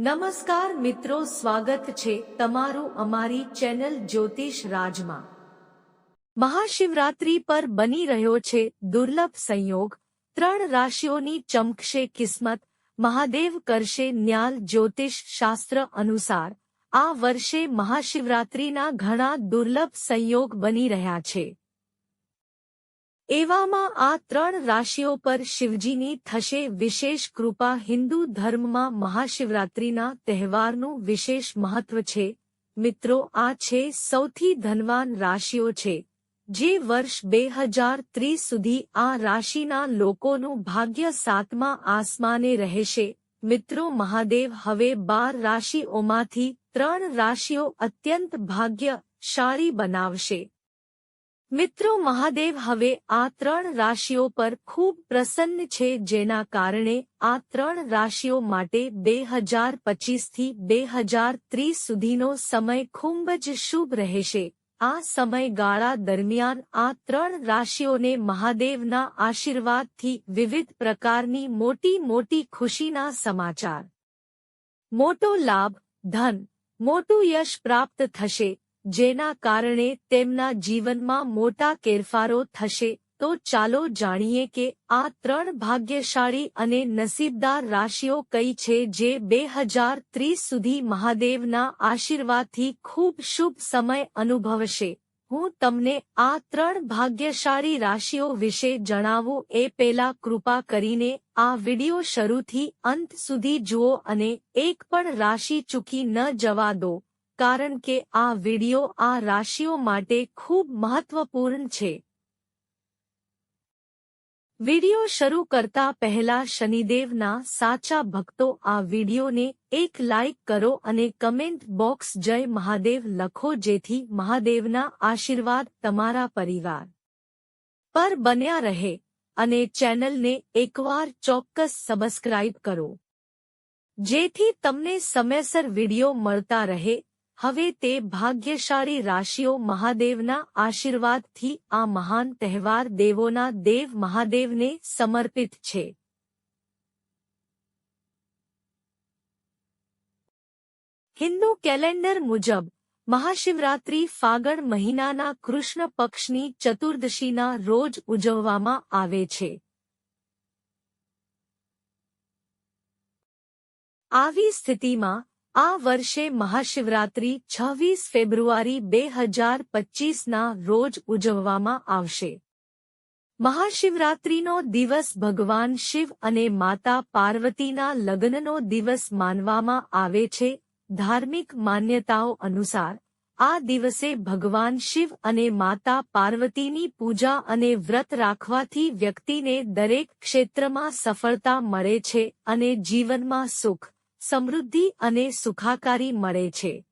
નમસ્કાર મિત્રો, સ્વાગત છે તમારું અમારી ચેનલ જ્યોતિષ રાજમાં. મહાશિવરાત્રી પર બની રહ્યો છે દુર્લભ સંયોગ. ત્રણ રાશિઓની ચમકશે કિસ્મત. મહાદેવ કરશે ન્યાલ જ્યોતિષ શાસ્ત્ર અનુસાર. આ વર્ષે મહાશિવરાત્રીના ઘણા દુર્લભ સંયોગ બની રહ્યા છે. એવામાં આ ત્રણ રાશિઓ પર શિવજીની થશે વિશેષ કૃપા. હિન્દુ ધર્મમાં મહાશિવરાત્રિના તહેવારનું વિશેષ મહત્વ છે. મિત્રો, આ છે સૌથી ધનવાન રાશિઓ છે. જે વર્ષ બે હજાર ત્રીસ સુધી આ રાશિના લોકોનું ભાગ્ય સાતમા આસમાને રહેશે. મિત્રો, મહાદેવ, હવે બાર રાશિઓમાંથી ત્રણ રાશિઓ અત્યંત ભાગ્યશાળી બનાવશે. મિત્રો મહાદેવ હવે આ ત્રણ રાશિઓ પર ખૂબ પ્રસન્ન છે જેના કારણે આ ત્રણ રાશિઓ માટે બે હજાર પચીસથી બે હજાર ત્રીસ સુધીનો સમય ખૂબ જ શુભ રહેશે. આ સમયગાળા દરમિયાન આ ત્રણ રાશિઓને મહાદેવના આશીર્વાદથી વિવિધ પ્રકારની મોટી મોટી ખુશીના સમાચાર. મોટો લાભ, ધન. મોટું યશ પ્રાપ્ત થશે. જેના કારણે તેમના જીવનમાં મોટા ફેરફારો થશે, તો ચાલો જાણીએ કે આ ત્રણ ભાગ્યશાળી અને નસીબદાર રાશિઓ કઈ છે જે બે હજાર ત્રીસ સુધી મહાદેવના આશીર્વાદથી ખૂબ શુભ સમય અનુભવશે. હું તમને આ ત્રણ ભાગ્યશાળી રાશિઓ વિશે જણાવું એ પહેલા કૃપા કરીને આ વિડિયો શરૂથી અંત સુધી જુઓ અને એક પણ રાશિ ચૂકી ન જવા દો. કારણ કે આ વિડિયો આ રાશિઓ માટે ખૂબ મહત્વપૂર્ણ છે. વિડિયો શરૂ કરતા પહેલા શનિદેવના સાચા ભક્તો આ વિડિયોને એક લાઇક કરો અને કમેન્ટ બોક્સ જય મહાદેવ લખો જેથી મહાદેવના આશીર્વાદ તમારા પરિવાર પર બન્યા રહે અને ચેનલને એકવાર ચોક્કસ સબસ્ક્રાઇબ કરો. જેથી તમને સમયસર વિડિયો મળતા રહે હવે તે ભાગ્યશાળી રાશિઓ મહાદેવના આશીર્વાદથી આ મહાન તહેવાર દેવોના દેવ મહાદેવને સમર્પિત છે. હિન્દુ કેલેન્ડર મુજબ, મહાશિવરાત્રિ ફાગણ મહિનાના કૃષ્ણ પક્ષની ચતુર્દશીના રોજ ઉજવવામાં આવે છે. આવી સ્થિતિમાં આ વર્ષે મહાશિવરાત્રી છવ્વીસ ફેબ્રુઆરી બે હજાર પચ્ચીસના રોજ ઉજવવામાં આવશે. મહાશિવરાત્રીનો દિવસ ભગવાન શિવ અને માતા પાર્વતીના લગ્નનો દિવસ માનવામાં આવે છે. ધાર્મિક માન્યતાઓ અનુસાર, આ દિવસે ભગવાન શિવ અને માતા પાર્વતીની પૂજા અને વ્રત રાખવાથી વ્યક્તિને દરેક ક્ષેત્રમાં સફળતા મળે છે અને જીવનમાં સુખ સમૃદ્ધિ અને સુખાકારી મળે છે.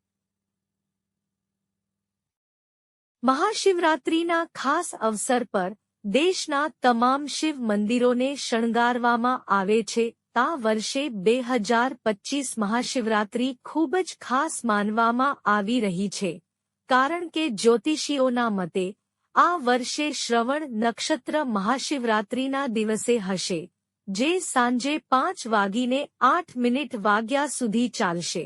મહાશિવરાત્રિના ખાસ અવસર પર દેશના તમામ શિવ મંદિરોને શણગારવામાં આવે છે. આ વર્ષે બે હજાર પચ્ચીસ મહાશિવરાત્રી ખૂબ જ ખાસ માનવામાં આવી રહી છે. કારણ કે જ્યોતિષીઓના મતે, આ વર્ષે શ્રવણ નક્ષત્ર મહાશિવરાત્રિના દિવસે હશે. જે સાંજે પાંચ વાગીને આઠ મિનિટ વાગ્યા સુધી ચાલશે.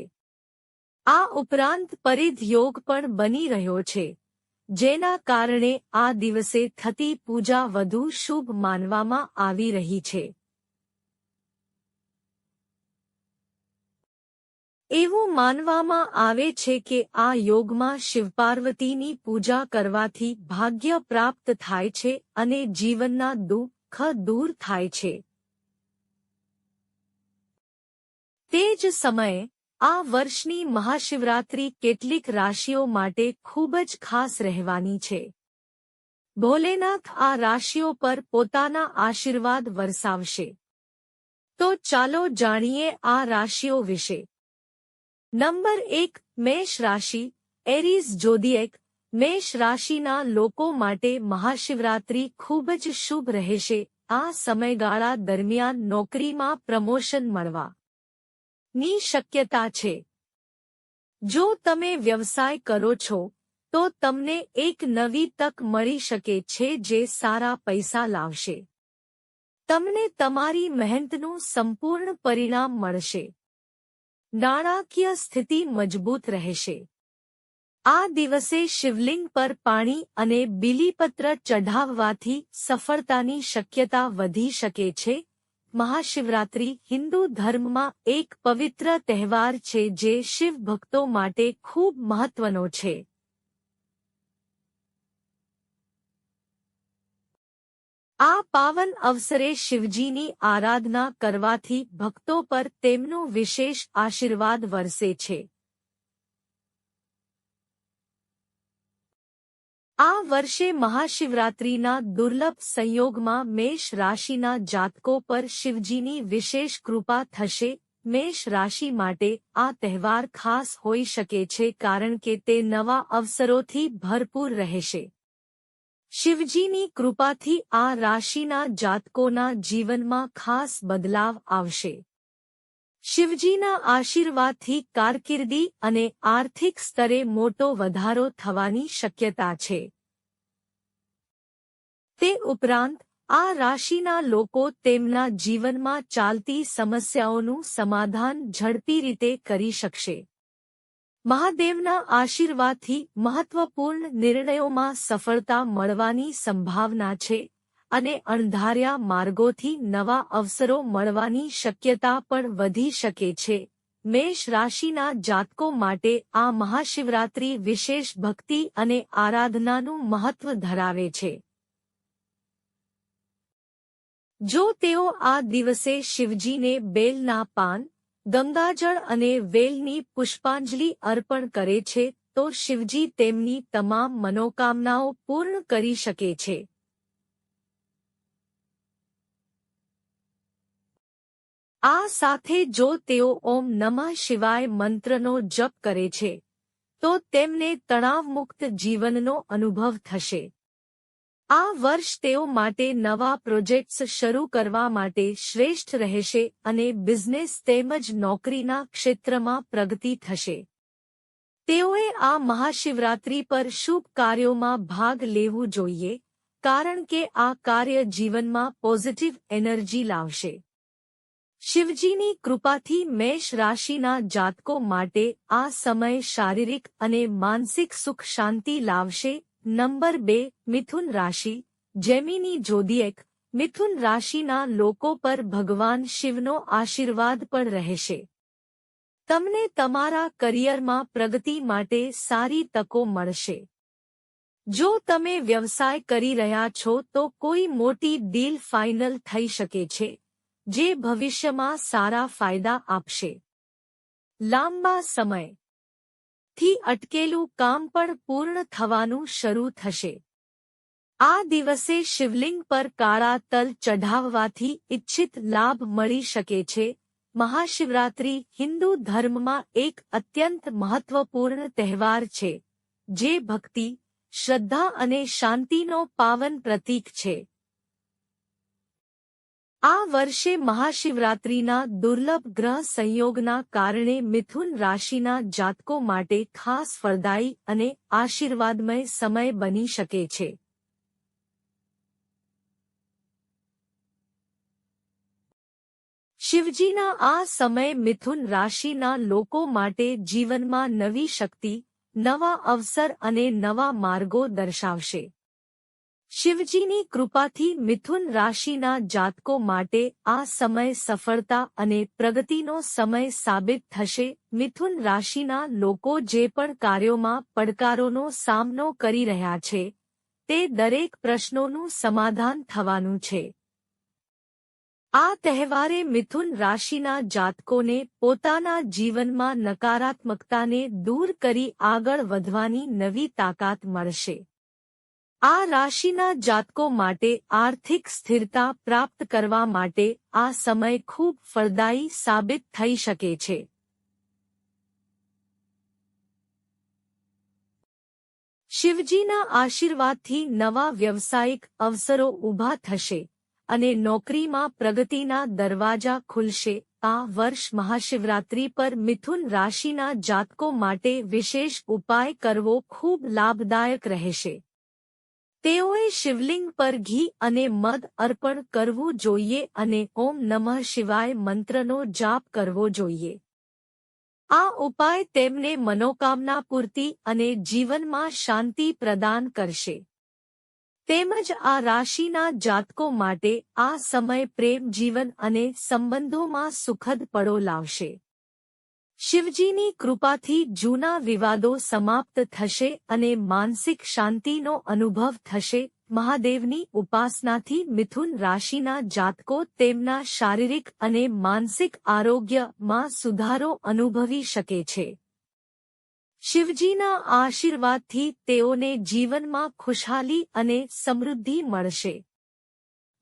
આ ઉપરાંત પરિધ યોગ પણ બની રહ્યો છે, જેના કારણે આ દિવસે થતી પૂજા વધુ શુભ માનવામાં આવી રહી છે. એવું માનવામાં આવે છે કે આ યોગમાં શિવપાર્વતીની પૂજા કરવાથી ભાગ્ય પ્રાપ્ત થાય છે અને જીવનના દુઃખ દૂર થાય છે. તે જ સમયે, આ વર્ષની મહાશિવરાત્રી કેટલીક રાશિઓ માટે ખૂબ જ ખાસ રહેવાની છે. ભોલેનાથ આ રાશિઓ પર પોતાના આશીર્વાદ વરસાવશે. તો ચાલો જાણીએ આ રાશિઓ વિશે. નંબર એક, મેષ રાશિ એરીઝ જોદિયેક મેષ રાશિના લોકો માટે મહાશિવરાત્રી ખૂબ જ શુભ રહેશે. આ સમયગાળા દરમિયાન નોકરીમાં પ્રમોશન મળવા. ની શક્યતા છે. જો તમે વ્યવસાય કરો છો, તો તમને એક નવી તક મળી શકે છે જે સારા પૈસા લાવશે. તમને તમારી મહેનતનું સંપૂર્ણ પરિણામ મળશે. નાણાકીય સ્થિતિ મજબૂત રહેશે. આ દિવસે શિવલિંગ પર પાણી અને બીલીપત્ર ચઢાવવાથી સફળતાની શક્યતા વધી શકે છે મહાશિવરાત્રિ હિન્દુ ધર્મમાં એક પવિત્ર તહેવાર છે જે શિવ ભક્તો માટે ખૂબ મહત્વનો છે. આ પાવન અવસરે શિવજીની આરાધના કરવાથી ભક્તો પર તેમનો વિશેષ આશીર્વાદ વરસે છે. આ વર્ષે મહાશિવરાત્રિના દુર્લભ સંયોગમાં મેષ રાશિના જાતકો પર શિવજીની વિશેષ કૃપા થશે. મેષ રાશિ માટે આ તહેવાર ખાસ હોઈ શકે છે કારણ કે તે નવા અવસરોથી ભરપૂર રહેશે. શિવજીની કૃપાથી આ રાશિના જાતકોના જીવનમાં ખાસ બદલાવ આવશે. શિવજીના આશીર્વાદથી કારકિર્દી અને આર્થિક સ્તરે મોટો વધારો થવાની શક્યતા છે. તે ઉપરાંત, આ રાશિના લોકો તેમના જીવનમાં ચાલતી સમસ્યાઓનું સમાધાન ઝડપી રીતે કરી શકશે. મહાદેવના આશીર્વાદથી મહત્વપૂર્ણ નિર્ણયોમાં સફળતા મળવાની સંભાવના છે. અને અણધાર્યા માર્ગોથી નવા અવસરો મળવાની શક્યતા પણ વધી શકે છે. મેષ રાશિના જાતકો માટે આ મહાશિવરાત્રિ વિશેષ ભક્તિ અને આરાધનાનું મહત્વ ધરાવે છે. જો તેઓ આ દિવસે શિવજીને બેલના પાન, ગંગાજળ અને વેલની પુષ્પાંજલિ અર્પણ કરે છે, તો શિવજી તેમની તમામ મનોકામનાઓ પૂર્ણ કરી શકે છે. આ સાથે જો તેઓ ઓમ નમઃ શિવાય મંત્રનો જપ કરે છે, તો તેમને તણાવમુક્ત જીવનનો અનુભવ થશે. આ વર્ષ તેઓ માટે નવા પ્રોજેક્ટ્સ શરૂ કરવા માટે શ્રેષ્ઠ રહેશે અને બિઝનેસ તેમજ નોકરીના ક્ષેત્રમાં પ્રગતિ થશે. તેઓએ આ મહાશિવરાત્રી પર શુભ કાર્યોમાં ભાગ લેવું જોઈએ, કારણ કે આ કાર્ય જીવનમાં પોઝિટિવ એનર્જી લાવશે. શિવજીની કૃપાથી મેષ રાશિના જાતકો માટે આ સમય શારીરિક અને માનસિક સુખ શાંતિ લાવશે. નંબર બે, મિથુન રાશિ. જેમિની જોદિયેક મિથુન રાશિના લોકો પર ભગવાન શિવનો આશીર્વાદ પણ રહેશે. તમને તમારા કરિયરમાં પ્રગતિ માટે સારી તકો મળશે. જો તમે વ્યવસાય કરી રહ્યા છો તો કોઈ મોટી ડીલ ફાઇનલ થઈ શકે છે. જે ભવિષ્યમાં સારા ફાયદા આપશે. લાંબા સમયથી અટકેલું કામ પણ પૂર્ણ થવાનું શરૂ થશે. આ દિવસે શિવલિંગ પર કાળા તલ ચઢાવવાથી ઇચ્છિત લાભ મળી શકે છે. મહાશિવરાત્રિ હિન્દુ ધર્મમાં એક અત્યંત મહત્વપૂર્ણ તહેવાર છે, જે ભક્તિ, શ્રદ્ધા અને શાંતિનો પાવન પ્રતીક છે. આ વર્ષે મહાશિવરાત્રિના દુર્લભ ગ્રહ સંયોગના કારણે મિથુન રાશિના જાતકો માટે ખાસ ફળદાયી અને આશીર્વાદમય સમય બની શકે છે. શિવજીના આ સમય મિથુન રાશિના લોકો માટે જીવનમાં નવી શક્તિ, નવા અવસર અને નવા માર્ગો દર્શાવશે. શિવજીની કૃપાથી મિથુન રાશિના જાતકો માટે આ સમય સફળતા અને પ્રગતિનો સમય સાબિત થશે. મિથુન રાશિના લોકો જે પણ કાર્યોમાં પડકારોનો સામનો કરી રહ્યા છે, તે દરેક પ્રશ્નોનું સમાધાન થવાનું છે. આ તહેવારે મિથુન રાશિના જાતકોને પોતાના જીવનમાં નકારાત્મકતાને દૂર કરી આગળ વધવાની નવી તાકાત મળશે. આ રાશિના જાતકો માટે આર્થિક સ્થિરતા પ્રાપ્ત કરવા માટે આ સમય ખૂબ ફળદાયી સાબિત થઈ શકે છે. શિવજીના આશીર્વાદથી નવા વ્યવસાયિક અવસરો ઊભા થશે અને નોકરીમાં પ્રગતિના દરવાજા ખુલશે. આ વર્ષ મહાશિવરાત્રી પર મિથુન રાશિના જાતકો માટે વિશેષ ઉપાય કરવો ખૂબ લાભદાયક રહેશે. તેઓએ શિવલિંગ પર ઘી અને મધ અર્પણ કરવું જોઈએ અને ઓમ નમઃ શિવાય મંત્રનો જાપ કરવો જોઈએ. આ ઉપાય તેમને મનોકામના પૂર્તિ અને જીવનમાં શાંતિ પ્રદાન કરશે. તેમજ આ રાશિના જાતકો માટે આ સમય પ્રેમ, જીવન અને સંબંધોમાં સુખદ પડો લાવશે. શિવજીની કૃપાથી જૂના વિવાદો સમાપ્ત થશે અને માનસિક શાંતિનો અનુભવ થશે. મહાદેવની ઉપાસનાથી મિથુન રાશિના જાતકો તેમના શારીરિક અને માનસિક આરોગ્યમાં સુધારો અનુભવી શકે છે. શિવજીના આશીર્વાદથી તેઓને જીવનમાં ખુશહાલી અને સમૃદ્ધિ મળશે.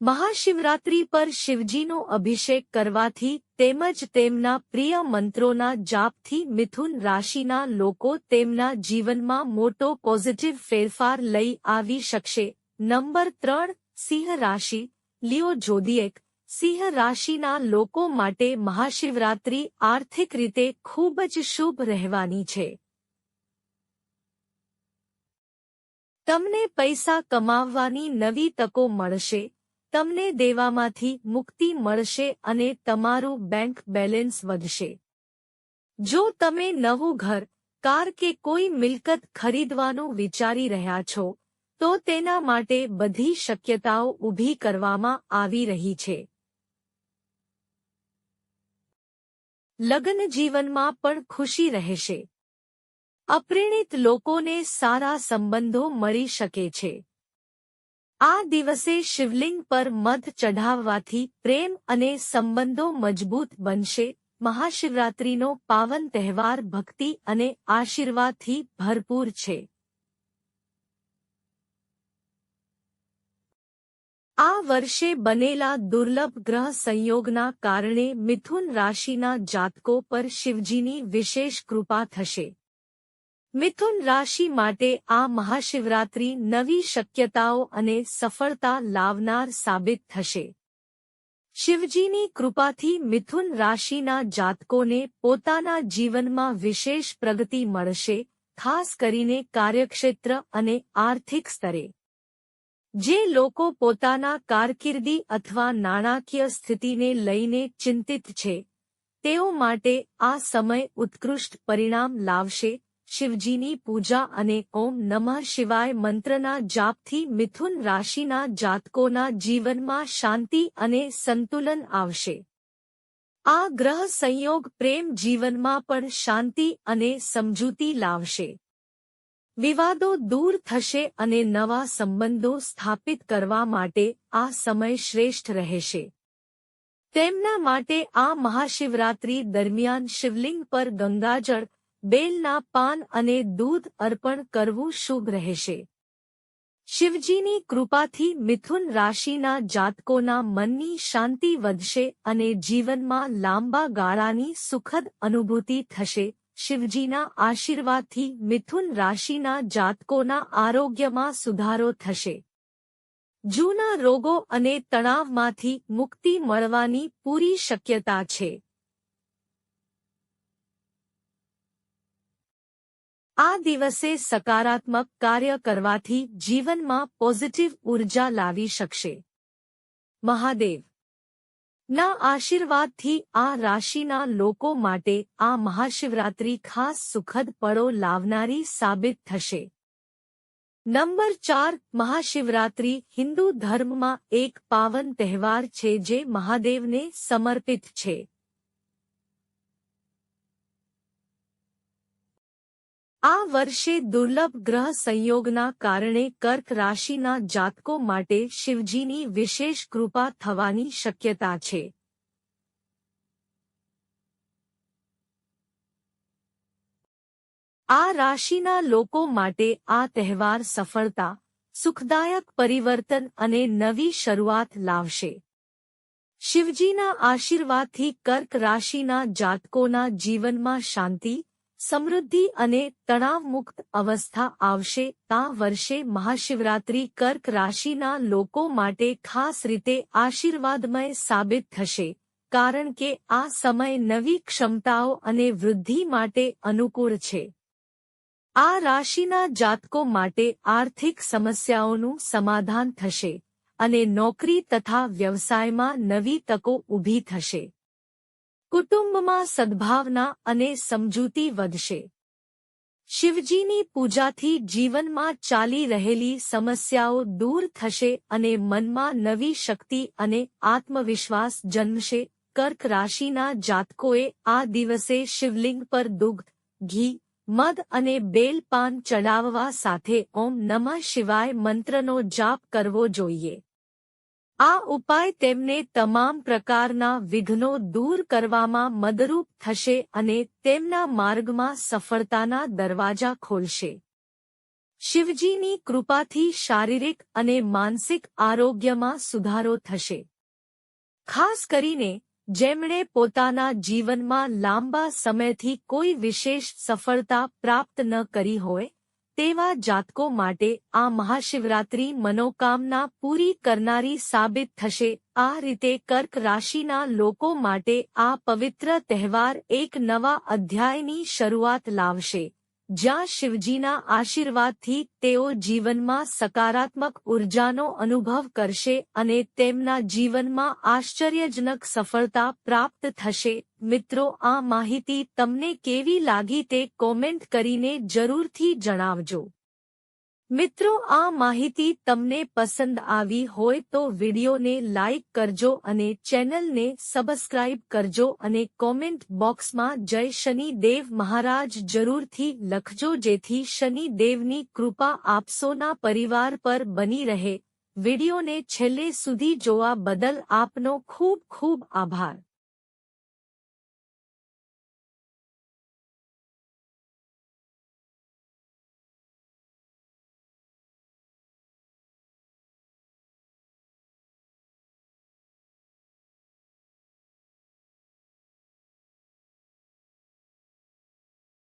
મહાશિવરાત્રી પર શિવજીનો અભિષેક કરવાથી તેમજ તેમના પ્રિય મંત્રોના જાપથી મિથુન રાશિના લોકો તેમના જીવનમાં મોટો પોઝિટિવ ફેરફાર લઈ આવી શકશે. નંબર ત્રણ, સિંહ રાશિ. લિયો જોદિયેક સિંહ રાશિના લોકો માટે મહાશિવરાત્રી આર્થિક રીતે ખૂબ જ શુભ રહેવાની છે. તમને પૈસા કમાવવાની નવી તકો મળશે. તમને દેવામાંથી મુક્તિ મળશે અને તમારું બેંક બેલેન્સ વધશે. જો તમે નવું ઘર, કાર કે કોઈ મિલકત ખરીદવાનું વિચારી રહ્યા છો, તો તેના માટે બધી શક્યતાઓ ઊભી કરવામાં આવી રહી છે. લગ્ન જીવનમાં પણ ખુશી રહેશે. અપ્રેણિત લોકોને સારા સંબંધો મળી શકે છે. આ દિવસે શિવલિંગ પર મધ ચઢાવવાથી પ્રેમ અને સંબંધો મજબૂત બનશે. મહાશિવરાત્રિનો પાવન તહેવાર ભક્તિ અને આશીર્વાદથી ભરપૂર છે. આ વર્ષે બનેલા દુર્લભ ગ્રહ સંયોગના કારણે મિથુન રાશિના જાતકો પર શિવજીની વિશેષ કૃપા થશે. મિથુન રાશિ માટે આ મહાશિવરાત્રી નવી શક્યતાઓ અને સફળતા લાવનાર સાબિત થશે. શિવજીની કૃપાથી મિથુન રાશિના જાતકોને પોતાના જીવનમાં વિશેષ પ્રગતિ મળશે, ખાસ કરીને કાર્યક્ષેત્ર અને આર્થિક સ્તરે. જે લોકો પોતાના કારકિર્દી અથવા નાણાકીય સ્થિતિને લઈને ચિંતિત છે, તેઓ માટે આ સમય ઉત્કૃષ્ટ પરિણામ લાવશે શિવજીની પૂજા અને ઓમ નમઃ શિવાય મંત્રના જાપથી મિથુન રાશિના જાતકોના જીવનમાં શાંતિ અને સંતુલન આવશે. આ ગ્રહ સંયોગ પ્રેમ જીવનમાં પણ શાંતિ અને સમજૂતી લાવશે. વિવાદો દૂર થશે અને નવા સંબંધો સ્થાપિત કરવા માટે આ સમય શ્રેષ્ઠ રહેશે. તેમના માટે આ મહાશિવરાત્રી દરમિયાન શિવલિંગ પર ગંગાજળ બેલના પાન અને દૂધ અર્પણ કરવું શુભ રહેશે. શિવજીની કૃપાથી મિથુન રાશિના જાતકોના મનની શાંતિ વધશે અને જીવનમાં લાંબા ગાળાની સુખદ અનુભૂતિ થશે. શિવજીના આશીર્વાદથી મિથુન રાશિના જાતકોના આરોગ્યમાં સુધારો થશે. જૂના રોગો અને તણાવમાંથી મુક્તિ મળવાની પૂરી શક્યતા છે. આ દિવસે સકારાત્મક કાર્ય કરવાથી જીવનમાં પોઝિટિવ ઊર્જા લાવી શકશે. મહાદેવ. ના આશીર્વાદથી આ રાશિના લોકો માટે આ મહાશિવરાત્રી ખાસ સુખદ પળો લાવનારી સાબિત થશે. નંબર ચાર, મહાશિવરાત્રી હિન્દુ ધર્મમાં એક પાવન તહેવાર છે જે મહાદેવને સમર્પિત છે. આ વર્ષે દુર્લભ ગ્રહ સંયોગના કારણે કર્ક રાશિના જાતકો માટે શિવજીની વિશેષ કૃપા થવાની શક્યતા છે. આ રાશિના લોકો માટે આ તહેવાર સફળતા, સુખદાયક પરિવર્તન અને નવી શરૂઆત લાવશે. શિવજીના આશીર્વાદથી કર્ક રાશિના જાતકોના જીવનમાં શાંતિ સમૃદ્ધિ અને તણાવમુક્ત અવસ્થા આવશે. આ વર્ષે મહાશિવરાત્રી કર્ક રાશિના લોકો માટે ખાસ રીતે આશીર્વાદમય સાબિત થશે, કારણ કે આ સમય નવી ક્ષમતાઓ અને વૃદ્ધિ માટે અનુકૂળ છે. આ રાશિના જાતકો માટે આર્થિક સમસ્યાઓનું સમાધાન થશે અને નોકરી તથા વ્યવસાયમાં નવી તકો ઊભી થશે. કુટુંબમાં સદભાવના અને સમજૂતી વધશે. શિવજીની પૂજાથી જીવનમાં ચાલી રહેલી સમસ્યાઓ દૂર થશે અને મનમાં નવી શક્તિ અને આત્મવિશ્વાસ જન્મશે. કર્ક રાશિના જાતકોએ આ દિવસે શિવલિંગ પર દુગ્ધ, ઘી, મધ અને બેલપાન ચડાવવા સાથે ઓમ નમઃ શિવાય મંત્રનો જાપ કરવો જોઈએ. આ ઉપાય તેમને તમામ પ્રકારના વિઘ્નો દૂર કરવામાં મદરૂપ થશે અને તેમના માર્ગમાં સફળતાના દરવાજા ખોલશે. શિવજીની કૃપાથી શારીરિક અને માનસિક આરોગ્યમાં સુધારો થશે. ખાસ કરીને, જેમણે પોતાના જીવનમાં લાંબા સમયથી કોઈ વિશેષ સફળતા પ્રાપ્ત ન કરી હોય તેવા જાતકો માટે આ મહાશિવરાત્રી મનોકામના પૂરી કરનારી સાબિત થશે. આ રીતે કર્ક રાશિના લોકો માટે આ પવિત્ર તહેવાર એક નવા અધ્યાયની શરૂઆત લાવશે. જ્યાં શિવજીના આશીર્વાદથી તેઓ જીવનમાં સકારાત્મક ઉર્જાનો અનુભવ કરશે અને તેમના જીવનમાં આશ્ચર્યજનક સફળતા પ્રાપ્ત થશે. મિત્રો, આ માહિતી તમને કેવી લાગી તે કોમેન્ટ કરીને જરૂરથી જણાવજો. મિત્રો, આ માહિતી તમને પસંદ આવી હોય તો વિડિયોને લાઇક કરજો અને ચેનલને સબસ્ક્રાઇબ કરજો અને કોમેન્ટ બોક્સમાં જય શનિ દેવ મહારાજ જરૂરથી લખજો જેથી શનિ દેવની કૃપા આપસોના પરિવાર પર બની રહે. વિડીયોને છેલ્લે સુધી જોવા બદલ આપનો ખૂબ ખૂબ આભાર.